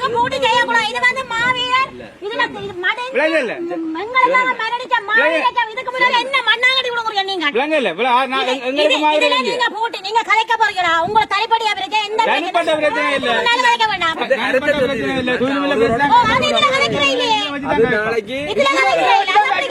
இதுல கூட்டி செய்யக்கூடாது. இது வந்து மாவீரர். இதுல மடை- மரணிச்ச மாவீரர். இதுக்கு முன்னாடி என்ன நீங்க? விளங்க இல்ல. நீங்க போட்டு நீங்க கலைக்க போறீங்களா? உங்க பிரச்சனை எந்த பிரச்சனை இல்ல. கலைக்க வேண்டாம்.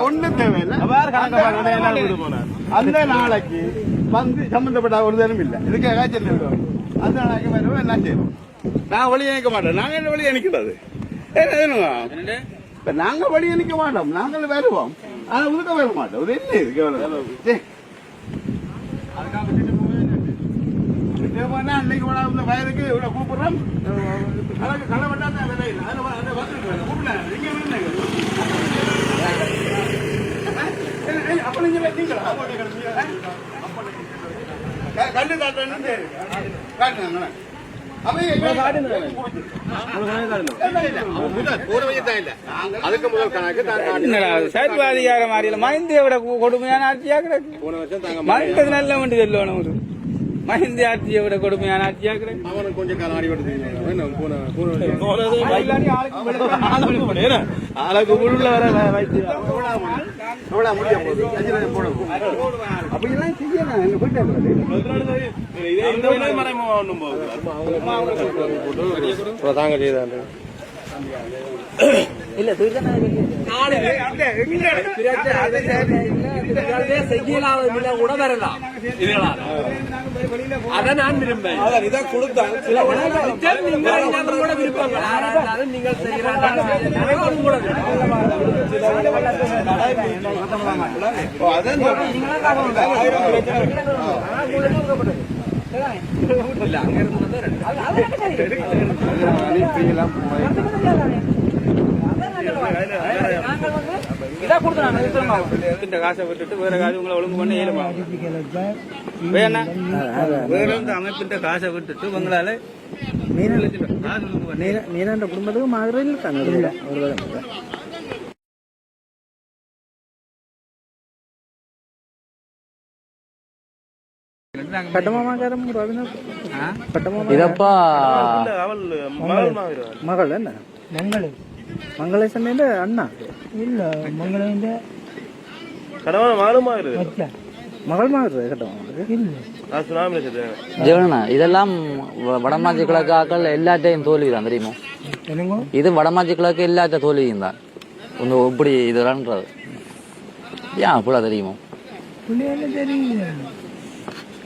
ஒண்ணும் தேவையில்லை அந்த நாளைக்கு வந்து சம்பந்தப்பட்ட ஒரு தினம் இல்லை இதுக்கு அந்த நாளைக்கு வருவோம் என்ன செய்வோம் நான் வழி இணைக்க மாட்டேன். நாங்க என்ன வழி இணைக்கிறது இப்ப நாங்க வழி அணிக்க மாட்டோம். நாங்கள் வருவோம். ஆனா உதுக்க வர மாட்டோம். இது என்ன போனா அன்னைக்கு இந்த வயலுக்கு இவ்வளவு கூப்பிடுறோம். கலக்கு களை வெட்டாத விலை இல்லை அதில் வ- அதில் வந்துருக்கு. கூப்பிடல நீங்க அப்ப நீங்க நீங்களா கண்டு காட்டுறேன்னு சரி காட்டுங்க அதுக்கு முதல் கணக்கு என்னடா, சர்வ அதிகார மாதிரியில மஹிந்தியோட கு- கொடுமையான ஆட்சியா கிடக்கு மஹிந்தது நல்ல வண்டி சொல்லணும் ஒரு மஹிந்த ஆட்சியை விட கொடுமையான ஆட்சியா கிடக்கு அவனுக்கு கொஞ்சம் காலம் ஆடி விடுது போன போன ஆளுக்கு உள்ள வர எவ்வளவு முடிய போகுது அஞ்சு லட்சம் செய்யலாம் என்ன தாங்க செய்தாங்க கூட வரலாம் அதை நான் விரும்பேன் இதான் கொடுத்தான் நீங்கள் கூட விருப்பங்கள் ஆராய்ந்தாலும் நீங்கள் செய்கிறார்கள் கூட இந்த காசை விட்டுட்டு வேற காசு உங்களை ஒழுங்கு பண்ண இயலுமா வேணா வேற அமைப்பின் காசை விட்டுட்டு உங்களால காசு கொடுத்துட்டாங்க பட்டமாமாக்காரம் ரவீனர் பட்டமாமா இதப்பா அவள் எல்லாத்தையும் தோல்விதான் தெரியுமோ? இது வடமாஜி கிழக்கு எல்லாத்தையும் தோல்வியும் தான் ஒன்று இப்படி இதுலான்றது ஏன் அப்படிலாம் தெரியுமோ? தெரியுங்க